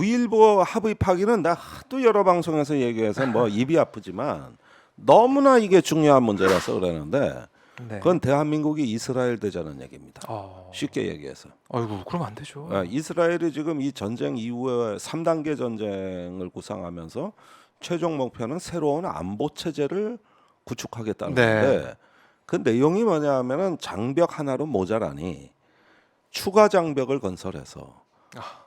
9.19 합의 파기는 나 하도 여러 방송에서 얘기해서 뭐 입이 아프지만 너무나 이게 중요한 문제라서 그러는데 네. 그건 대한민국이 이스라엘 되자는 얘기입니다. 어. 쉽게 얘기해서 아이고 그럼 안 되죠. 아, 이스라엘이 지금 이 전쟁 이후에 3단계 전쟁을 구상하면서 최종 목표는 새로운 안보 체제를 구축하겠다는 네. 건데 그 내용이 뭐냐면은 장벽 하나로 모자라니 추가 장벽을 건설해서 아.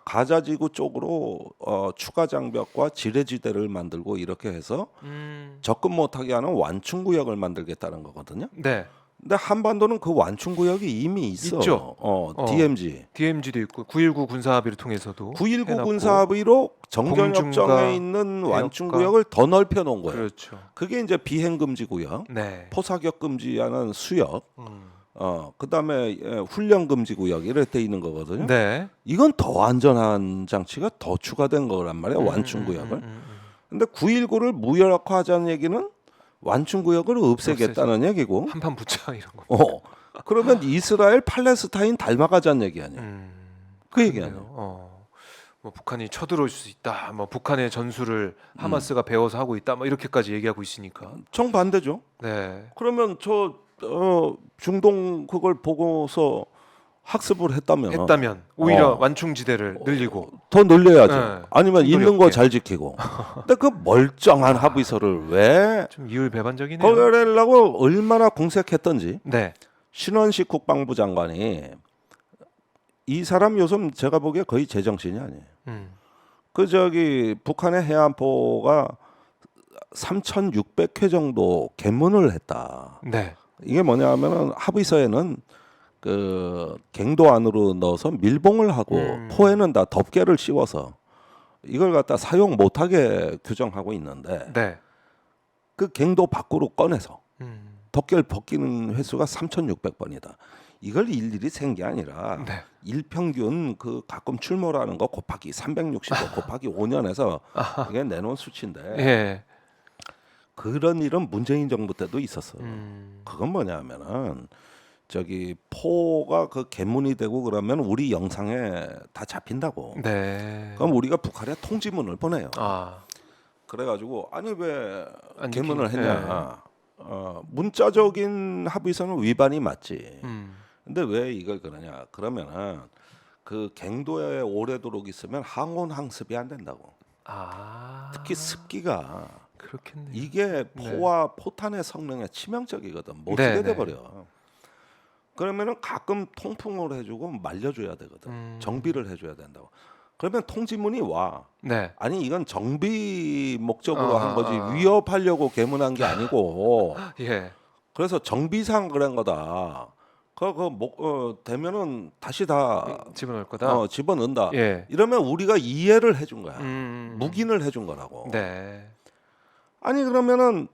가자지구 쪽으로 어, 추가 장벽과 지뢰지대를 만들고 이렇게 해서 음. 접근 못하게 하는 완충 구역을 만들겠다는 거거든요. 네. 근데 한반도는 그 완충 구역이 이미 있어. 있죠. 어, 어. DMZ. DMZ도 있고 9.19 군사합의를 통해서도 9.19 해놨고. 군사합의로 정전협정에 있는 완충. 구역을 더 넓혀 놓은 거예요. 그렇죠. 그게 이제 비행 금지 구역, 네. 포사격 금지하는 수역, 음. 어 그다음에 예, 훈련 금지 구역 이렇게 돼 있는 거거든요. 네. 이건 더 안전한 장치가 더 추가된 거란 말이에요. 음, 완충 음, 구역을. 음, 음, 음. 근데 9.19를 무력화하자는 얘기는 완충 구역을 없애겠다는 얘기고. 한판 붙자 이런 거. 어. 그러면 이스라엘 팔레스타인 닮아가자는 얘기 아니에요. 음. 그 얘기. 아니에요. 어. 뭐 북한이 쳐들어올 수 있다. 뭐 북한의 전술을 음. 하마스가 배워서 하고 있다. 뭐 이렇게까지 얘기하고 있으니까. 정반대죠. 네. 그러면 저 어, 중동 그걸 보고서 학습을 했다면 했다면 오히려 어. 완충지대를 늘리고 더 늘려야죠. 네. 아니면 있는 거. 잘 지키고. 근데 그 멀쩡한 합의서를 왜 좀 이율배반적이네요. 거절하려고 얼마나 공색했던지 네. 신원식 국방부 장관이 이 사람 요즘 제가 보기에 거의 제정신이 아니에요. 음. 그 저기 북한의 해안포가 3,600회 정도 개문을 했다. 네. 이게 뭐냐면은 합의서에는 그 갱도 안으로 넣어서 밀봉을 하고 음. 포에는 다 덮개를 씌워서 이걸 갖다 사용 못하게 규정하고 있는데 네. 그 갱도 밖으로 꺼내서 음. 덮개를 벗기는 횟수가 3,600번이다. 이걸 일일이 센 게 아니라 네. 일평균 그 가끔 출몰하는 거 곱하기 365 곱하기 5년에서 이게 내놓은 수치인데 예. 그런 일은 문재인 정부 때도 있었어. 요 음. 그건 뭐냐면은 저기 포가 그 개문이 되고 그러면 우리 영상에 다 잡힌다고. 네. 그럼 우리가 북한에 통지문을 보내요. 아. 그래가지고 아니 왜안 개문을 지키는- 했냐? 어, 문자적인 합의서는 위반이 맞지. 음. 근데 왜 이걸 그러냐? 그러면은 그 갱도에 오래도록 있으면 항온 항습이 안 된다고. 아. 특히 습기가 그렇겠네요. 이게 포와 포탄의 성능에 치명적이거든. 못 네, 쓰게 네. 돼 버려. 그러면은 가끔 통풍을 해주고 말려줘야 되거든. 음. 정비를 해줘야 된다고. 그러면 통지문이 와. 네. 아니 이건 정비 목적으로 아, 한 거지 아, 아. 위협하려고 개문한 게 아니고 예. 그래서 정비상 그런 거다. 그그 목 어, 되면은 다시 다 집어넣을 거다. 어, 집어넣는다. 예. 이러면 우리가 이해를 해준 거야. 음. 묵인을 해준 거라고. 네. 아니 그러면은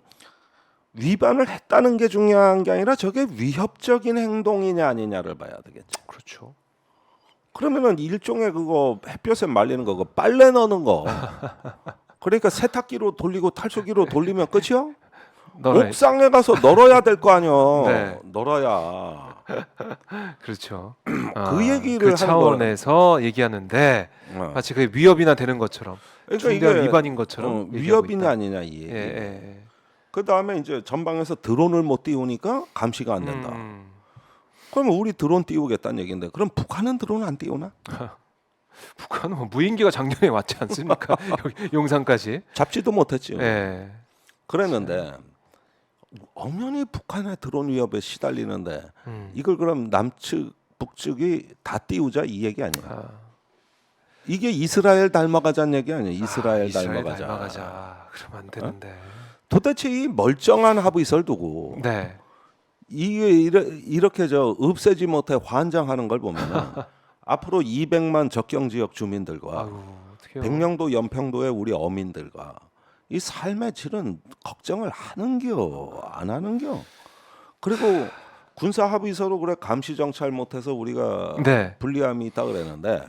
위반을 했다는 게 중요한 게 아니라 저게 위협적인 행동이냐 아니냐를 봐야 되겠지. 그렇죠. 그러면은 일종의 그거 햇볕에 말리는 거, 그 빨래 넣는 거. 그러니까 세탁기로 돌리고 탈수기로 돌리면 끝이야? 너라 옥상에 가서 널어야 될 거 아니야. 네. 널어야. 그렇죠. 그 얘기를 그 차원에서 얘기하는데 어. 마치 그게 위협이나 되는 것처럼 그러니까 중대한 위반인 것처럼 어, 위협이냐. 아니냐 이 얘기. 예, 예, 예. 그 다음에 이제 전방에서 드론을 못 띄우니까 감시가 안 된다. 음, 그러면 우리 드론 띄우겠다는 얘기인데 그럼 북한은 드론 안 띄우나? 북한은 뭐 무인기가 작년에 왔지 않습니까? 용산까지. 잡지도 못했지. 예. 그랬는데 엄연히 북한의 드론 위협에 시달리는데 음. 이걸 그럼 남측 북측이 다 띄우자 이 얘기 아니야? 아, 이게 이스라엘 닮아가자는 얘기 아니야? 이스라엘, 아, 이스라엘 닮아가자. 닮아가자. 그러면 안 되는데. 도대체 이 멀쩡한 합의서를 두고 네. 이게 이래- 이렇게 저 없애지 못해 환장하는 걸 보면 앞으로 200만 적경 지역 주민들과 아유? 백령도 연평도의 우리 어민들과 이 삶의 질은 걱정을 하는겨 안 하는겨 그리고 군사 합의서로 그래 감시 정찰 못해서 우리가 네. 불리함이 있다 그랬는데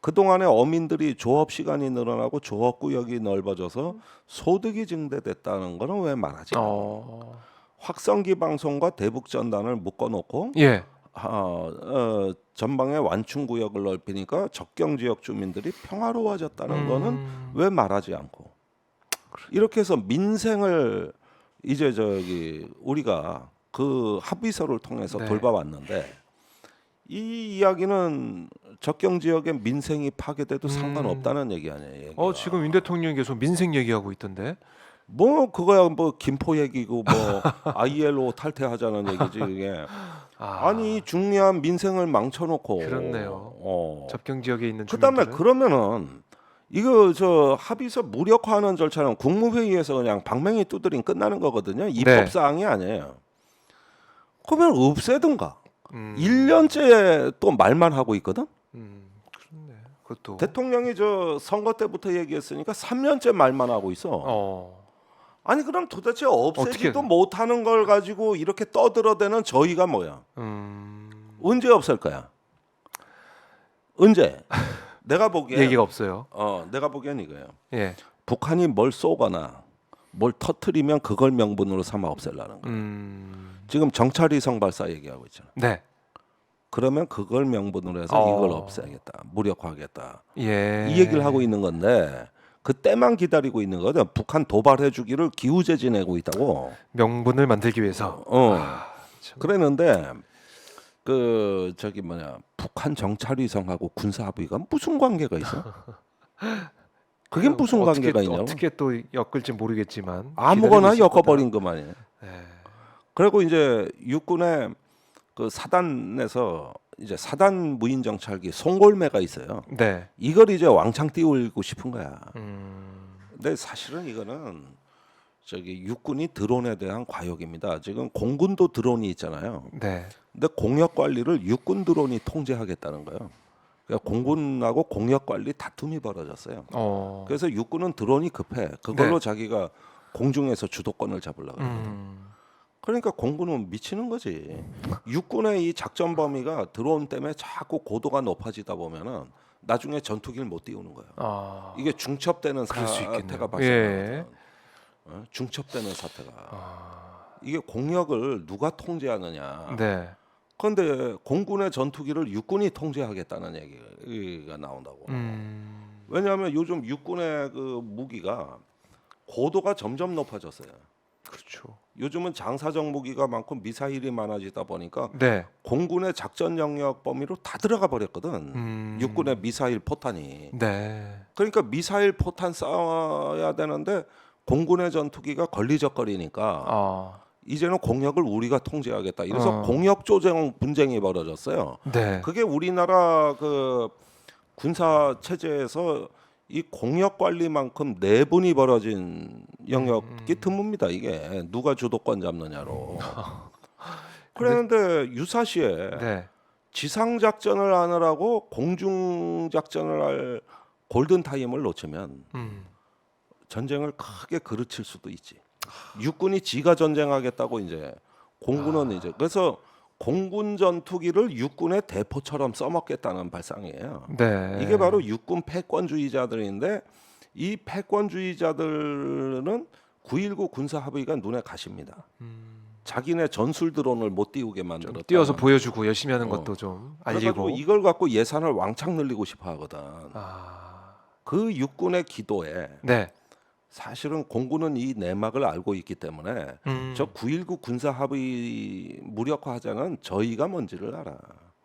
그 동안에 어민들이 조업 시간이 늘어나고 조업 구역이 넓어져서 소득이 증대됐다는 거는 왜 말하지? 어. 확성기 방송과 대북 전단을 묶어놓고 예. 어, 어, 전방에 완충 구역을 넓히니까 접경 지역 주민들이 평화로워졌다는 거는 음. 왜 말하지 않고 이렇게 해서 민생을 이제 저기 우리가 그 합의서를 통해서 네. 돌봐왔는데 이 이야기는 접경 지역의 민생이 파괴돼도 음. 상관없다는 얘기 아니에요. 얘기가. 어 지금 윤 대통령이 계속 민생 얘기하고 있던데. 뭐 그거야 뭐 김포 얘기고 뭐 ILO 탈퇴하자는 얘기지 이게 아, 아니 중요한 민생을 망쳐놓고 그렇네요. 어. 접경 지역에 있는 그다음에 주민들은 그러면은 이거 저 합의서 무력화하는 절차는 국무회의에서 그냥 방맹이 두드림 끝나는 거거든요. 입법 네. 사항이 아니에요. 그러면 없애든가. 음, 1년째 또 말만 하고 있거든. 음, 그렇네. 그것도 대통령이 저 선거 때부터 얘기했으니까 3년째 말만 하고 있어. 어. 아니 그럼 도대체 없애지도 어떻게- 못하는 걸 가지고 이렇게 떠들어대는 저희가 뭐야? 음. 언제 없앨 거야? 언제? 내가 보기엔 얘기가 없어요. 어 내가 보기엔 이거예요. 예. 북한이 뭘 쏘거나 뭘 터트리면 그걸 명분으로 삼아 없애려는 거. 음. 지금 정찰위성 발사 얘기하고 있잖아. 네. 그러면 그걸 명분으로 해서 어. 이걸 없애겠다, 무력화하겠다. 예. 이 얘기를 하고 있는 건데 그 때만 기다리고 있는 거죠. 북한 도발해 주기를 기우제 지 내고 있다고. 명분을 만들기 위해서. 어. 아, 참. 그랬는데 그 저기 뭐냐 북한 정찰위성하고 군사 합의가 무슨 관계가 있어? 그게 무슨 어떻게 관계가 또- 있냐고? 어떻게 또 엮을지 모르겠지만 아무거나 기다리고 엮어버린 그만이에요. 거다. 예. 그리고 이제 육군의 그 사단에서 이제 사단 무인 정찰기 송골매가 있어요. 네. 이걸 이제 왕창 띄우고 싶은 거야. 음. 근데 사실은 이거는 저기 육군이 드론에 대한 과욕입니다. 지금 공군도 드론이 있잖아요. 네. 근데 공역 관리를 육군 드론이 통제하겠다는 거예요. 그러니까 공군하고 공역 관리 다툼이 벌어졌어요. 어. 그래서 육군은 드론이 급해. 그걸로 네. 자기가 공중에서 주도권을 잡으려고 해요. 음. 그러니까 공군은 미치는 거지. 육군의 이 작전 범위가 드론 때문에 자꾸 고도가 높아지다 보면은 나중에 전투기를 못 띄우는 거예요. 아. 이게 중첩되는 사태가. 발생하거든. 예. 어? 중첩되는 사태가. 아. 이게 공역을 누가 통제하느냐. 네. 그런데 공군의 전투기를 육군이 통제하겠다는 얘기가 나온다고. 음. 왜냐하면 요즘 육군의 그 무기가 고도가 점점 높아졌어요. 그렇죠. 요즘은 장사정 무기가 많고 미사일이 많아지다 보니까 네. 공군의 작전 영역 범위로 다 들어가 버렸거든. 음. 육군의 미사일 포탄이. 네. 그러니까 미사일 포탄 쏴야 되는데 공군의 전투기가 걸리적거리니까 아. 이제는 공역을 우리가 통제하겠다. 이래서 어. 공역 조정 분쟁이 벌어졌어요. 네. 그게 우리나라 그 군사 체제에서 이 공역 관리만큼 내분이 벌어진 영역이 드뭅니다. 이게 누가 주도권 잡느냐로. 그랬는데 유사시에 네. 지상 작전을 하느라고 공중 작전을 할 골든 타임을 놓치면 음. 전쟁을 크게 그르칠 수도 있지. 육군이 지가 전쟁하겠다고 이제 공군은 이제 그래서 공군 전투기를 육군의 대포처럼 써먹겠다는 발상이에요. 네. 이게 바로 육군 패권주의자들인데 이 패권주의자들은 9.19 군사 합의가 눈에 가십니다. 음. 자기네 전술 드론을 못 띄우게 좀 만들었다. 띄워서 보여주고 열심히 하는 어. 것도 좀 알리고. 이걸 갖고 예산을 왕창 늘리고 싶어 하거든. 아. 그 육군의 기도에 네. 사실은 공군은 이 내막을 알고 있기 때문에 음. 저9.19 군사 합의 무력화 하자는 저희가 뭔지를 알아.